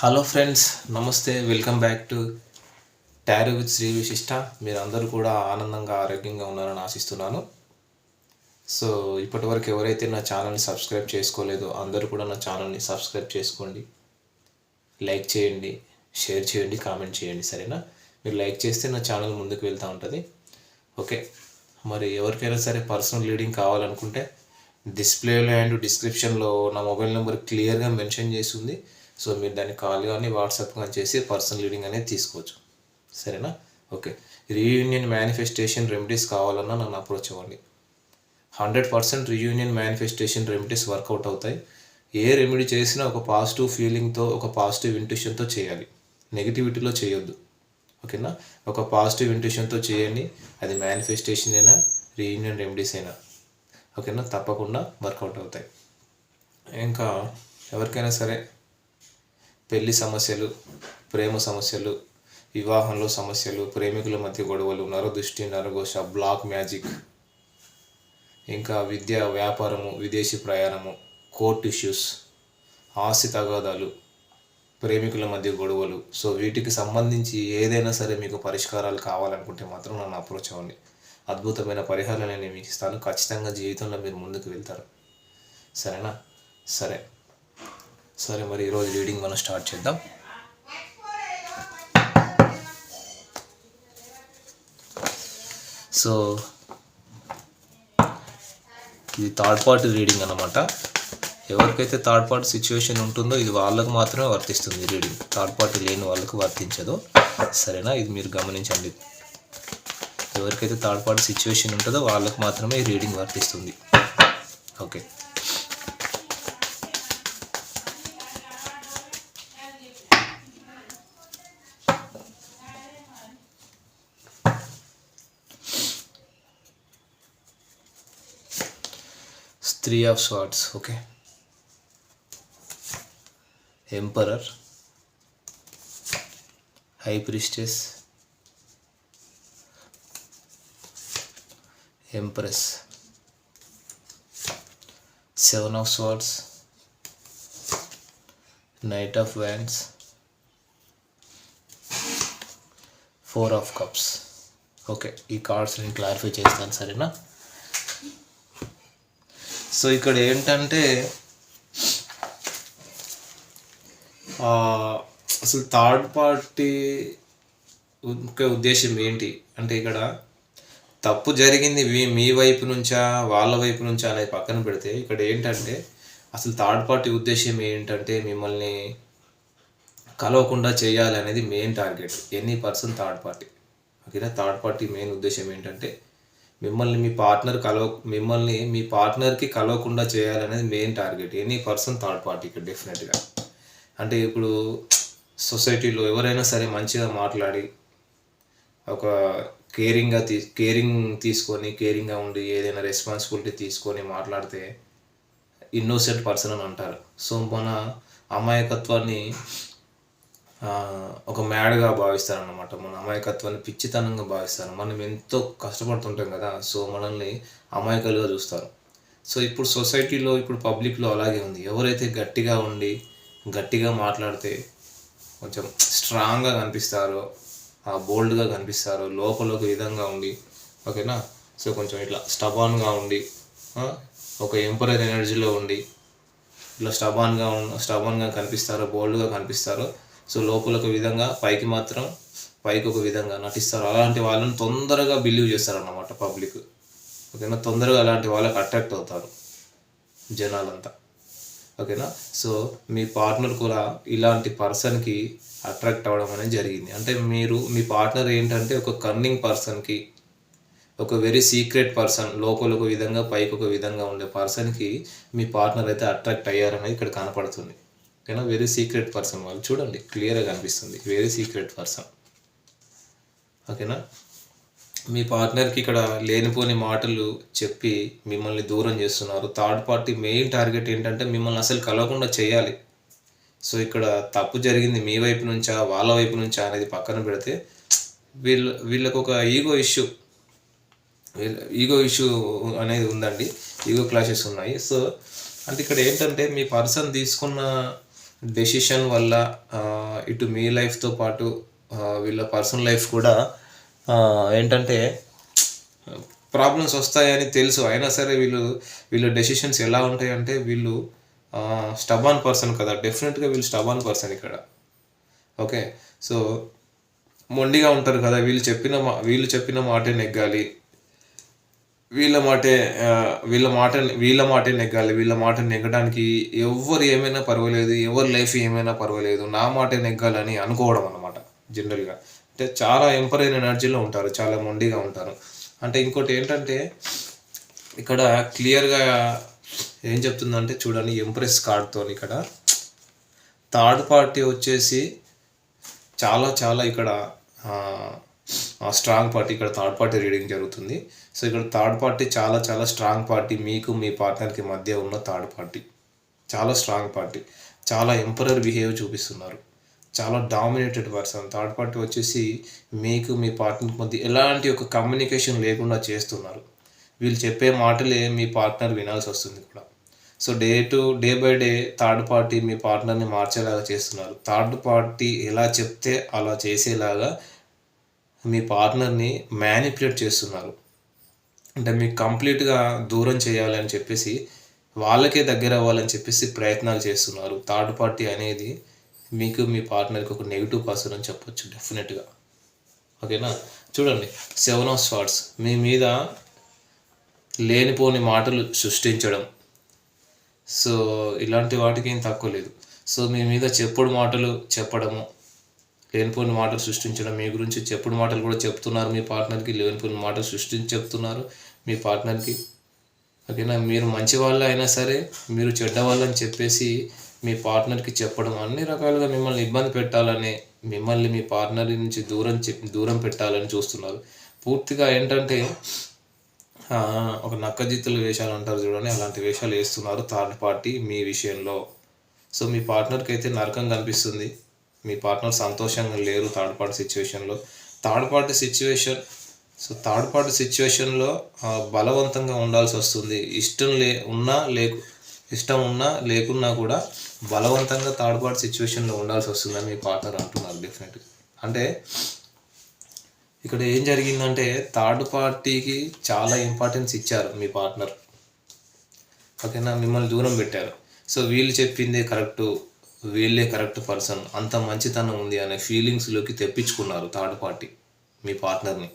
Hello friends నమస్తే welcome back to tarot with Shri Vishishta మీరందరూ కూడా ఆనందంగా ఆరోగ్యంగా ఉన్నారని ఆశిస్తున్నాను. సో ఇప్పటివరకు ఎవరైతే నా ఛానల్ని సబ్స్క్రైబ్ చేసుకోలేదో అందరూ కూడా నా ఛానల్ని సబ్స్క్రైబ్ చేసుకోండి. లైక్ చేయండి షేర్ చేయండి కామెంట్ చేయండి సరేనా? మీరు లైక్ చేస్తే నా ఛానల్ ముందుకు వెళ్తూ ఉంటుంది. ఓకే మరి ఎవరికైనా సరే పర్సనల్ రీడింగ్ కావాలనుకుంటే డిస్ప్లేలో అండ్ డిస్క్రిప్షన్లో నా మొబైల్ నెంబర్ క్లియర్గా మెన్షన్ చేసి ఉంది. సో మీరు దాన్ని కాల్ కానీ వాట్సాప్ కానీ చేసి పర్సనల్ రీడింగ్ అనేది తీసుకోవచ్చు. సరేనా? ఓకే. రీయూనియన్ మేనిఫెస్టేషన్ రెమెడీస్ కావాలన్నా నన్ను అప్రోచ్ అవ్వండి hundred percent reunion manifestation remedies work out అవుతాయి. ఏ రెమెడీ చేసినా ఒక పాజిటివ్ ఫీలింగ్తో ఒక పాజిటివ్ ఇంట్యూషన్తో చేయాలి. నెగిటివిటీలో చేయొద్దు. ఓకేనా? ఒక పాజిటివ్ ఇంట్యూషన్తో చేయండి. అది మేనిఫెస్టేషన్ అయినా రీయూనియన్ రెమెడీస్ అయినా. ఓకేనా? తప్పకుండా వర్కౌట్ అవుతాయి. ఇంకా ఎవరికైనా సరే పెళ్ళి సమస్యలు ప్రేమ సమస్యలు వివాహంలో సమస్యలు ప్రేమికుల మధ్య గొడవలు నరదృష్టి నరఘోష బ్లాక్ మ్యాజిక్ ఇంకా విద్య వ్యాపారము విదేశీ ప్రయాణము కోర్ట్ ఇష్యూస్ ఆస్తి తగాదాలు ప్రేమికుల మధ్య గొడవలు. సో వీటికి సంబంధించి ఏదైనా సరే మీకు పరిష్కారాలు కావాలనుకుంటే మాత్రం నన్ను అప్రోచ్ అవ్వండి. అద్భుతమైన పరిహారాలు నేను మీకు ఇస్తాను. ఖచ్చితంగా జీవితంలో మీరు ముందుకు వెళ్తారు. సరేనా? సరే. సరే మరి ఈరోజు రీడింగ్ మనం స్టార్ట్ చేద్దాం. సో ఇది థర్డ్ పార్టీ రీడింగ్ అన్నమాట. ఎవరికైతే థర్డ్ పార్టీ సిచ్యువేషన్ ఉంటుందో ఇది వాళ్ళకు మాత్రమే వర్తిస్తుంది రీడింగ్. థర్డ్ పార్టీ లేని వాళ్ళకు వర్తించదు. సరేనా? ఇది మీరు గమనించండి. ఎవరికైతే థర్డ్ పార్టీ సిచ్యువేషన్ ఉంటుందో వాళ్ళకు మాత్రమే ఈ రీడింగ్ వర్తిస్తుంది. Okay. Three of swords okay emperor high priestess empress seven of swords knight of wands four of cups okay ఈ కార్డ్స్ నేను క్లారిఫై చేస్తాను సరేనా? సో ఇక్కడ ఏంటంటే అసలు థర్డ్ పార్టీ ముఖ్య ఉద్దేశం ఏంటి? అంటే ఇక్కడ తప్పు జరిగింది మీ మీ వైపు నుంచా వాళ్ళ వైపు నుంచా అనేది పక్కన పెడితే ఇక్కడ ఏంటంటే అసలు థర్డ్ పార్టీ ఉద్దేశం ఏంటంటే మిమ్మల్ని కలవకుండా చేయాలి అనేది main target. Any person third party. ఓకేనా? థర్డ్ పార్టీ మెయిన్ ఉద్దేశం ఏంటంటే మిమ్మల్ని మీ పార్ట్నర్ కలవ మిమ్మల్ని మీ పార్ట్నర్కి కలవకుండా చేయాలనేది main target any person third పార్టీకి డెఫినెట్గా అంటే ఇప్పుడు సొసైటీలో ఎవరైనా సరే మంచిగా మాట్లాడి ఒక కేరింగ్గా తీ కేరింగ్ తీసుకొని కేరింగ్గా ఉండి ఏదైనా రెస్పాన్సిబిలిటీ తీసుకొని మాట్లాడితే ఇన్నోసెంట్ పర్సన్ అని అంటారు. సో మన అమాయకత్వాన్ని ఒక మ్యాడ్గా భావిస్తారనమాట మన అమాయకత్వాన్ని పిచ్చితనంగా భావిస్తారు. మనం ఎంతో కష్టపడుతుంటాం కదా సో మనల్ని అమాయకాలుగా చూస్తారు. సో ఇప్పుడు సొసైటీలో ఇప్పుడు పబ్లిక్లో అలాగే ఉంది. ఎవరైతే గట్టిగా ఉండి గట్టిగా మాట్లాడితే కొంచెం స్ట్రాంగ్గా కనిపిస్తారో బోల్డ్గా కనిపిస్తారో లోపల ఒక విధంగా ఉండి ఓకేనా? సో కొంచెం ఇట్లా స్టబాన్గా ఉండి ఒక ఎంపరర్ ఎనర్జీలో ఉండి ఇట్లా స్టబాన్గా స్టబాన్గా కనిపిస్తారో బోల్డ్గా కనిపిస్తారో సో లోపల ఒక విధంగా పైకి మాత్రం పైకి ఒక విధంగా నటిస్తారు. అలాంటి వాళ్ళని తొందరగా బిలీవ్ చేస్తారు అన్నమాట పబ్లిక్. ఓకేనా? తొందరగా అలాంటి వాళ్ళకి అట్రాక్ట్ అవుతారు జనాలంతా. ఓకేనా? సో మీ పార్ట్నర్ కూడా ఇలాంటి పర్సన్కి అట్రాక్ట్ అవ్వడం అనేది జరిగింది. అంటే మీరు మీ పార్ట్నర్ ఏంటంటే ఒక కన్నింగ్ పర్సన్కి ఒక వెరీ సీక్రెట్ పర్సన్ లోపల ఒక విధంగా పైకి ఒక విధంగా ఉండే పర్సన్కి మీ పార్ట్నర్ అయితే అట్రాక్ట్ అయ్యారనేది ఇక్కడ కనపడుతుంది. ఓకేనా? వెరీ సీక్రెట్ పర్సన్ వాళ్ళు. చూడండి క్లియర్గా కనిపిస్తుంది వెరీ సీక్రెట్ పర్సన్ ఓకేనా? మీ పార్ట్నర్కి ఇక్కడ లేనిపోని మాటలు చెప్పి మిమ్మల్ని దూరం చేస్తున్నారు. థర్డ్ పార్టీ మెయిన్ టార్గెట్ ఏంటంటే మిమ్మల్ని అసలు కలవకుండా చేయాలి. సో ఇక్కడ తప్పు జరిగింది మీ వైపు నుంచా వాళ్ళ వైపు నుంచా అనేది పక్కన పెడితే వీళ్ళ వీళ్ళకు ఒక ఈగో ఇష్యూ ఈగో ఇష్యూ అనేది ఉందండి. ఈగో క్లాషెస్ ఉన్నాయి. సో అంటే ఇక్కడ ఏంటంటే మీ పర్సన్ తీసుకున్న డెసిషన్ వల్ల ఇటు మీ లైఫ్తో పాటు వీళ్ళ పర్సనల్ లైఫ్ కూడా ఏంటంటే ప్రాబ్లమ్స్ వస్తాయని తెలుసు. అయినా సరే వీళ్ళు వీళ్ళ డెసిషన్స్ ఎలా ఉంటాయంటే వీళ్ళు స్టబాన్ పర్సన్ కదా. డెఫినెట్గా వీళ్ళు స్టబాన్ పర్సన్ ఇక్కడ. ఓకే సో మొండిగా ఉంటారు కదా. వీళ్ళు చెప్పిన మా వీళ్ళు చెప్పిన మాటే నెగ్గాలి. వీళ్ళ మాటే వీళ్ళ మాట వీళ్ళ మాటే నెగ్గాలి వీళ్ళ మాట నెగ్గడానికి ఎవరు ఏమైనా పర్వాలేదు ఎవరి లైఫ్ ఏమైనా పర్వాలేదు నా మాటే నెగ్గాలని అనుకోవడం అనమాట జనరల్గా. అంటే చాలా ఎంపరైన ఎనర్జీలో ఉంటారు చాలా మొండిగా ఉంటారు. అంటే ఇంకోటి ఏంటంటే ఇక్కడ క్లియర్గా ఏం చెప్తుందంటే చూడండి ఎంప్రెస్ కార్డ్తో ఇక్కడ. థర్డ్ పార్టీ వచ్చేసి చాలా చాలా ఇక్కడ స్ట్రాంగ్ పార్టీ ఇక్కడ థర్డ్ పార్టీ రీడింగ్ జరుగుతుంది. సో ఇక్కడ థర్డ్ పార్టీ చాలా చాలా స్ట్రాంగ్ పార్టీ. మీకు మీ పార్ట్నర్కి మధ్య ఉన్న థర్డ్ పార్టీ. చాలా స్ట్రాంగ్ పార్టీ. చాలా ఎంపరర్ బిహేవ్ చూపిస్తున్నారు. చాలా డామినేటెడ్ పర్సన్. థర్డ్ పార్టీ వచ్చేసి మీకు మీ పార్ట్నర్కి మధ్య ఎలాంటి ఒక కమ్యూనికేషన్ లేకుండా చేస్తున్నారు. వీళ్ళు చెప్పే మాటలే మీ పార్ట్నర్ వినాల్సి వస్తుంది కూడా. So day to day by day third party మీ పార్ట్నర్ని మార్చేలాగా చేస్తున్నారు. థర్డ్ పార్టీ ఎలా చెప్తే అలా చేసేలాగా మీ పార్ట్నర్ని మ్యానిపులేట్ చేస్తున్నారు. అంటే మీకు కంప్లీట్గా దూరం చేయాలని చెప్పేసి వాళ్ళకే దగ్గర అవ్వాలని చెప్పేసి ప్రయత్నాలు చేస్తున్నారు. థర్డ్ పార్టీ అనేది మీకు మీ పార్ట్నర్కి ఒక నెగిటివ్ పర్సన్ అని చెప్పొచ్చు డెఫినెట్గా. ఓకేనా? చూడండి సెవెన్ ఆఫ్ స్వార్డ్స్. మీ మీద లేనిపోని మాటలు సృష్టించడం. సో ఇలాంటి వాటికి ఏం తక్కువ లేదు. సో మీ మీద చెప్పుడు మాటలు చెప్పడము. లేనిపోయిన మాటలు సృష్టించడం మీ గురించి చెప్పుడు మాటలు కూడా చెప్తున్నారు మీ పార్ట్నర్కి. లేనిపోయిన మాటలు సృష్టించి చెప్తున్నారు మీ పార్ట్నర్కి. ఓకేనా? మీరు మంచి వాళ్ళు అయినా సరే మీరు చెడ్డ వాళ్ళని చెప్పేసి మీ పార్ట్నర్కి చెప్పడం అన్ని రకాలుగా మిమ్మల్ని ఇబ్బంది పెట్టాలని మిమ్మల్ని మీ పార్ట్నర్ నుంచి దూరం చెప్ దూరం పెట్టాలని చూస్తున్నారు. పూర్తిగా ఏంటంటే ఒక నక్కజిత్తుల వేషాలు అంటారు చూడండి అలాంటి వేషాలు వేస్తున్నారు థర్డ్ పార్టీ మీ విషయంలో. సో మీ పార్ట్నర్కి అయితే నరకం కనిపిస్తుంది. మీ పార్ట్నర్ సంతోషంగా లేరు థర్డ్ పార్టీ సిచ్యువేషన్లో third party situation so third party సిచ్యువేషన్లో బలవంతంగా ఉండాల్సి వస్తుంది. ఇష్టం లే ఉన్నా లేకు ఇష్టం ఉన్నా లేకున్నా కూడా బలవంతంగా థర్డ్ పార్టీ సిచ్యువేషన్లో ఉండాల్సి వస్తుందని మీ పార్ట్నర్ అంటున్నారు డెఫినెట్గా అంటే ఇక్కడ ఏం జరిగిందంటే థర్డ్ పార్టీకి చాలా ఇంపార్టెన్స్ ఇచ్చారు మీ పార్ట్నర్ ఓకేనా? మిమ్మల్ని దూరం పెట్టారు. సో వీళ్ళు చెప్పింది కరెక్ట్ వీళ్ళే కరెక్ట్ పర్సన్. అంత మంచితనం ఉంది అనే ఫీలింగ్స్లోకి తెప్పించుకున్నారు థర్డ్ పార్టీ మీ పార్ట్నర్ని.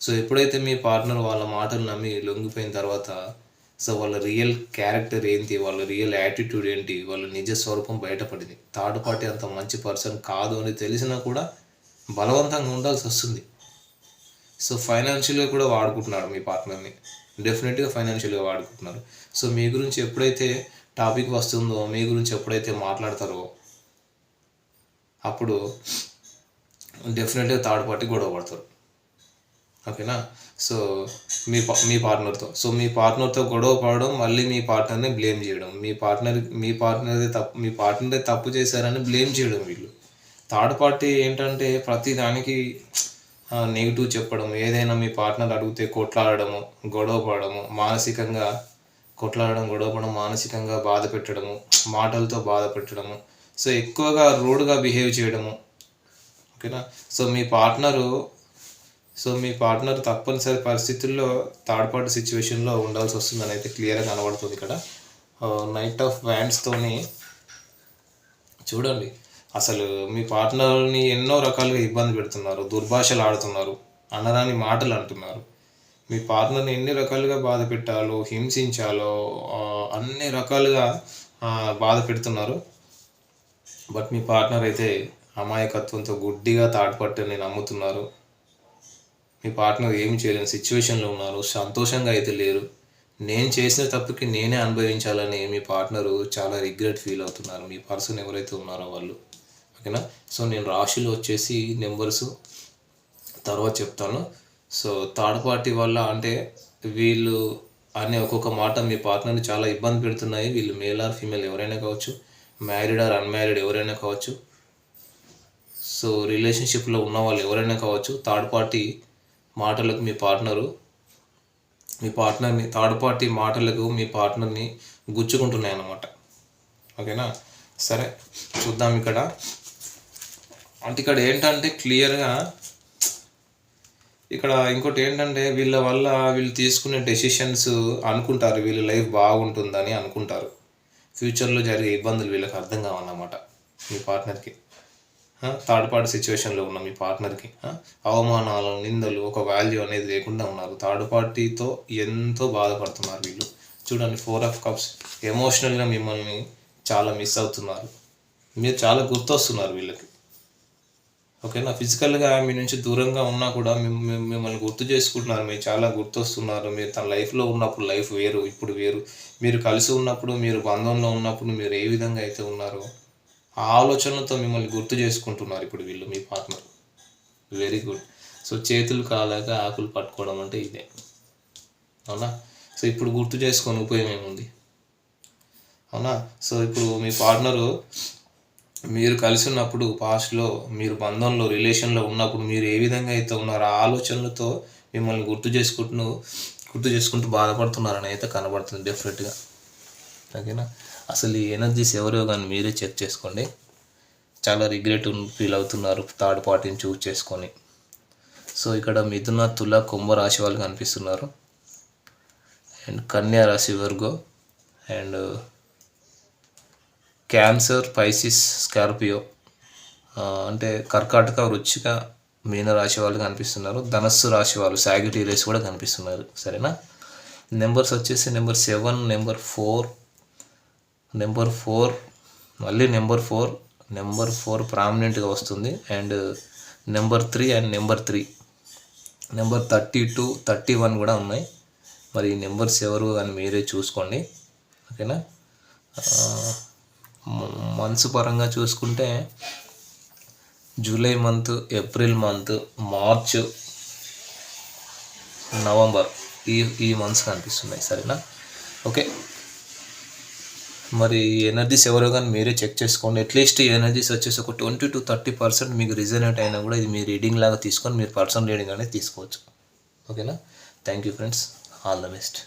సో ఎప్పుడైతే మీ పార్ట్నర్ వాళ్ళ మాటలు నమ్మి లొంగిపోయిన తర్వాత సో వాళ్ళ రియల్ క్యారెక్టర్ ఏంటి వాళ్ళ రియల్ యాటిట్యూడ్ ఏంటి వాళ్ళ నిజ స్వరూపం బయటపడింది. థర్డ్ పార్టీ అంత మంచి పర్సన్ కాదు అని తెలిసినా కూడా బలవంతంగా ఉండాల్సి వస్తుంది. సో ఫైనాన్షియల్గా కూడా వాడుకుంటున్నాడు మీ పార్ట్నర్ని. డెఫినెట్గా ఫైనాన్షియల్గా వాడుకుంటున్నారు. సో మీ గురించి ఎప్పుడైతే టాపిక్ వస్తుందో మీ గురించి ఎప్పుడైతే మాట్లాడతారో అప్పుడు డెఫినెట్గా థర్డ్ పార్టీ గొడవ పడతారు. ఓకేనా? సో మీ మీ పార్ట్నర్తో. సో మీ పార్ట్నర్తో గొడవ పడడం మళ్ళీ మీ పార్ట్నర్ని బ్లేమ్ చేయడం. మీ పార్ట్నర్ మీ పార్ట్నర్ తప్పు మీ పార్ట్నరే తప్పు చేశారని బ్లేమ్ చేయడం వీళ్ళు. థర్డ్ పార్టీ ఏంటంటే ప్రతి దానికి నెగిటివ్ చెప్పడం. ఏదైనా మీ పార్ట్నర్ అడిగితే కొట్లాడడము గొడవ పడడము మానసికంగా కొట్లాడడం గొడవపడడం మానసికంగా బాధ పెట్టడము మాటలతో బాధ పెట్టడము. సో ఎక్కువగా రూడ్గా బిహేవ్ చేయడము. ఓకేనా? సో మీ పార్ట్నరు సో మీ పార్ట్నర్ తప్పనిసరి పరిస్థితుల్లో థర్డ్ పార్టీ సిచ్యువేషన్లో ఉండాల్సి వస్తుందని అయితే క్లియర్గా కనబడుతుంది ఇక్కడ. నైట్ ఆఫ్ వ్యాండ్స్తోని చూడండి. అసలు మీ పార్ట్నర్ని ఎన్నో రకాలుగా ఇబ్బంది పెడుతున్నారు దుర్భాషలు ఆడుతున్నారు అనరాని మాటలు అంటున్నారు. మీ పార్ట్నర్ని ఎన్ని రకాలుగా బాధ పెట్టాలో హింసించాలో అన్ని రకాలుగా బాధ పెడుతున్నారు. బట్ మీ పార్ట్నర్ అయితే అమాయకత్వంతో గుడ్డిగా తాడుపట్టని నమ్ముతున్నారు. మీ పార్ట్నర్ ఏమి చేయలేని సిచ్యువేషన్లో ఉన్నారు. సంతోషంగా అయితే లేరు. నేను చేసిన తప్పుకి నేనే అనుభవించాలని మీ పార్ట్నరు చాలా రిగ్రెట్ ఫీల్ అవుతున్నారు. మీ పర్సన్ ఎవరైతే ఉన్నారో వాళ్ళు. ఓకేనా? సో నేను రాశులు వచ్చేసి నెంబర్స్ తర్వాత చెప్తాను. సో థర్డ్ పార్టీ వల్ల అంటే వీళ్ళు అనే ఒక్కొక్క మాట మీ పార్ట్నర్ని చాలా ఇబ్బంది పెడుతున్నాయి. వీళ్ళు మేల్ ఆర్ ఫీమేల్ ఎవరైనా కావచ్చు మ్యారీడ్ ఆర్ అన్మ్యారీడ్ ఎవరైనా కావచ్చు. సో రిలేషన్షిప్లో ఉన్న వాళ్ళు ఎవరైనా కావచ్చు థర్డ్ పార్టీ మాటలకు మీ పార్ట్నరు మీ పార్ట్నర్ని థర్డ్ పార్టీ మాటలకు మీ పార్ట్నర్ని గుచ్చుకుంటున్నాయి అన్నమాట. ఓకేనా? సరే చూద్దాం ఇక్కడ. అంటే ఇక్కడ ఏంటంటే క్లియర్గా ఇక్కడ ఇంకోటి ఏంటంటే వీళ్ళ వల్ల వీళ్ళు తీసుకునే డెసిషన్స్ అనుకుంటారు వీళ్ళ లైఫ్ బాగుంటుందని అనుకుంటారు. ఫ్యూచర్లో జరిగే ఇబ్బందులు వీళ్ళకి అర్థం కావన్నమాట మీ పార్ట్నర్కి థర్డ్ పార్టీ సిచ్యువేషన్లో ఉన్న మీ పార్ట్నర్కి అవమానాలు నిందలు ఒక వాల్యూ అనేది లేకుండా ఉన్నారు. థర్డ్ పార్టీతో ఎంతో బాధపడుతున్నారు వీళ్ళు. చూడండి ఫోర్ ఆఫ్ కప్స్ ఎమోషనల్గా మిమ్మల్ని చాలా మిస్ అవుతున్నారు. మీరు చాలా గుర్తొస్తున్నారు వీళ్ళకి. ఓకేనా? ఫిజికల్గా మీ నుంచి దూరంగా ఉన్నా కూడా మిమ్మల్ని గుర్తు చేసుకుంటున్నారు. మీరు చాలా గుర్తొస్తున్నారు. మీరు తన లైఫ్లో ఉన్నప్పుడు లైఫ్ వేరు ఇప్పుడు వేరు. మీరు కలిసి ఉన్నప్పుడు మీరు బంధంలో ఉన్నప్పుడు మీరు ఏ విధంగా అయితే ఉన్నారో ఆ ఆలోచనలతో మిమ్మల్ని గుర్తు చేసుకుంటున్నారు ఇప్పుడు వీళ్ళు మీ పార్ట్నర్. వెరీ గుడ్ సో చేతులు కాలాక ఆకులు పట్టుకోవడం అంటే ఇదే. అవునా? సో ఇప్పుడు గుర్తు చేసుకొని ఉపయోగం ఏముంది? అవునా? సో ఇప్పుడు మీ పార్ట్నరు మీరు కలిసి ఉన్నప్పుడు పాస్ట్లో మీరు బంధంలో రిలేషన్లో ఉన్నప్పుడు మీరు ఏ విధంగా అయితే ఉన్నారో ఆ ఆలోచనలతో మిమ్మల్ని గుర్తు చేసుకుంటూ గుర్తు చేసుకుంటూ బాధపడుతున్నారని అయితే కనబడుతుంది డెఫినెట్గా ఓకేనా? అసలు ఈ ఎనర్జీస్ ఎవరో కానీ మీరే చెక్ చేసుకోండి. చాలా రిగ్రెట్ ఫీల్ అవుతున్నారు థర్డ్ పార్టీని చూస్ చేసుకొని. సో ఇక్కడ మిథున తుల కుంభ రాశి వాళ్ళు కనిపిస్తున్నారు. అండ్ కన్యా రాశి Virgo. And cancer Pisces Scorpio అంటే కర్కాటక వృచ్చిక మీన రాశి వాళ్ళు కనిపిస్తున్నారు. ధనస్సు రాశి వాళ్ళు సాగిటీరియస్ కూడా కనిపిస్తున్నారు. సరేనా? నెంబర్స్ వచ్చేసి number seven number four number four మళ్ళీ నెంబర్ ఫోర్ నెంబర్ ఫోర్ ప్రామినెంట్గా వస్తుంది. And number three and number three. Number thirty two thirty one కూడా ఉన్నాయి. మరి ఈ నెంబర్స్ ఎవరు అని మీరే చూసుకోండి. ఓకేనా? మంత్స్ పరంగా చూసుకుంటే July month April month March November ఈ ఈ మంత్స్ కనిపిస్తున్నాయి సరేనా? ఓకే. మరి ఎనర్జీస్ ఎవరో కానీ మీరే చెక్ చేసుకోండి. అట్లీస్ట్ ఈ ఎనర్జీస్ వచ్చేసి ఒక ట్వంటీ టు థర్టీ పర్సెంట్ మీకు రిజనేట్ అయినా కూడా ఇది మీ రీడింగ్ లాగా తీసుకొని మీరు పర్సనల్ రీడింగ్ అనేది తీసుకోవచ్చు. ఓకేనా? Thank you friends. All the best.